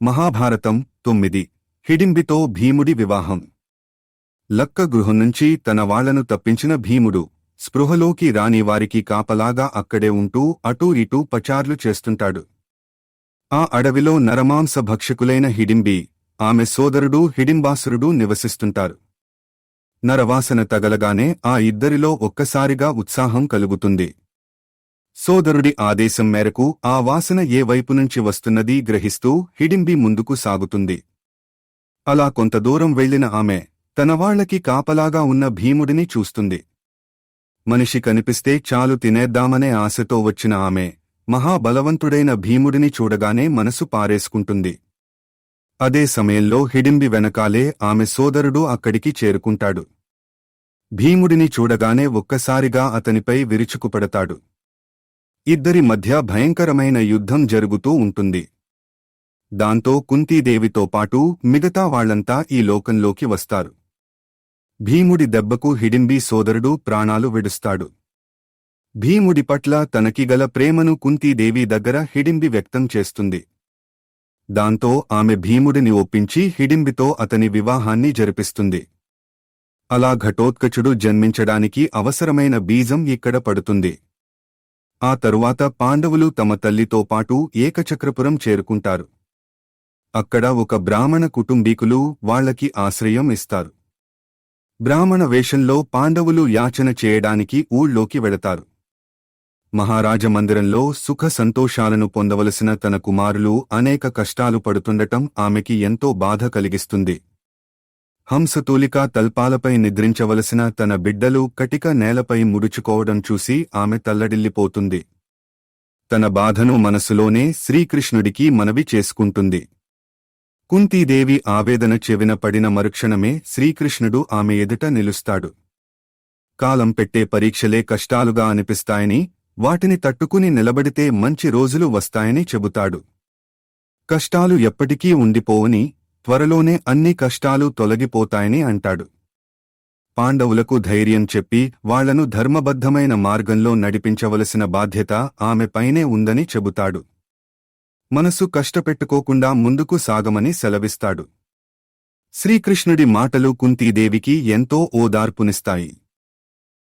మహాభారతం తొమ్మిది. హిడింబితో భీముడి వివాహం. లక్క గృహం నుంచి తన వాళ్ళను తప్పించిన భీముడు స్పృహలోకి రాని వారికి కాపలాగా అక్కడే ఉంటూ అటూ ఇటూ పచార్లు చేస్తుంటాడు. ఆ అడవిలో నరమాంస భక్షకులైన హిడింబి ఆమె సోదరుడు హిడింబాసురుడు నివసిస్తుంటారు. నరవాసన తగలగానే ఆ ఇద్దరిలో ఒక్కసారిగా ఉత్సాహం కలుగుతుంది. సోదరుడి ఆదేశం మేరకు ఆ వాసన ఏ వైపు నుంచి వస్తున్నది గ్రహిస్తూ హిడింబి ముందుకు సాగుతుంది. అలా కొంత దూరం వెళ్ళిన ఆమె తనవాళ్ళకి కాపలాగా ఉన్న భీముడిని చూస్తుంది. మనిషి కనిపిస్తే చాలు తినేద్దామనే ఆశతో వచ్చిన ఆమె మహాబలవంతుడైన భీముడిని చూడగానే మనసు పారేసుకుంటుంది. అదే సమయంలో హిడింబి వెనకాలే ఆమె సోదరుడు అక్కడికి చేరుకుంటాడు. భీముడిని చూడగానే ఒక్కసారిగా అతనిపై విరుచుకుపడతాడు. ఇద్దరి మధ్య భయంకరమైన యుద్ధం జరుగుతూ ఉంటుంది. దాంతో కుంతీదేవితో పాటు మిగతా వాళ్ళంతా ఈ లోకంలోకి వస్తారు. భీముడి దెబ్బకు హిడింబి సోదరుడు ప్రాణాలు విడుస్తాడు. భీముడి పట్ల తనకి గల ప్రేమను కుంతీదేవి దగ్గర హిడింబి వ్యక్తం చేస్తుంది. దాంతో ఆమె భీముడిని ఒప్పించి హిడింబితో అతని వివాహాన్ని జరిపిస్తుంది. అలా ఘటోత్కచుడు జన్మించడానికి అవసరమైన బీజం ఇక్కడ పడుతుంది. ఆ తరువాత పాండవులు తమ తల్లితో పాటు ఏకచక్రపురం చేరుకుంటారు. అక్కడ ఒక బ్రాహ్మణ కుటుంబీకులు వాళ్ళకి ఆశ్రయం ఇస్తారు. బ్రాహ్మణ వేషంలో పాండవులు యాచన చేయడానికి ఊళ్ళోకి వెళతారు. మహారాజ మందిరంలో సుఖ సంతోషాలను పొందవలసిన తన కుమారులు అనేక కష్టాలు పడుతుండటం ఆమెకి ఎంతో బాధ కలిగిస్తుంది. హంసతూలిక తల్పాలపై నిద్రించవలసిన తన బిడ్డలు కటిక నేలపై ముడుచుకోవడం చూసి ఆమె తల్లడిల్లిపోతుంది. తన బాధను మనసులోనే శ్రీకృష్ణుడికి మనవి చేసుకుంటుంది. కుంతీదేవి ఆవేదన చెవిన పడిన మరుక్షణమే శ్రీకృష్ణుడు ఆమె ఎదుట నిలుస్తాడు. కాలం పెట్టే పరీక్షలే కష్టాలుగా అనిపిస్తాయని వాటిని తట్టుకుని నిలబడితే మంచి రోజులు వస్తాయని చెబుతాడు. కష్టాలు ఎప్పటికీ ఉండిపోవని త్వరలోనే అన్ని కష్టాలు తొలగిపోతాయని అంటాడు. పాండవులకు ధైర్యం చెప్పి వాళ్ళను ధర్మబద్ధమైన మార్గంలో నడిపించవలసిన బాధ్యత ఆమెపైనే ఉందని చెబుతాడు. మనసు కష్టపెట్టుకోకుండా ముందుకు సాగమని సెలవిస్తాడు. శ్రీకృష్ణుడి మాటలు కుంతీదేవికి ఎంతో ఓదార్పునిస్తాయి.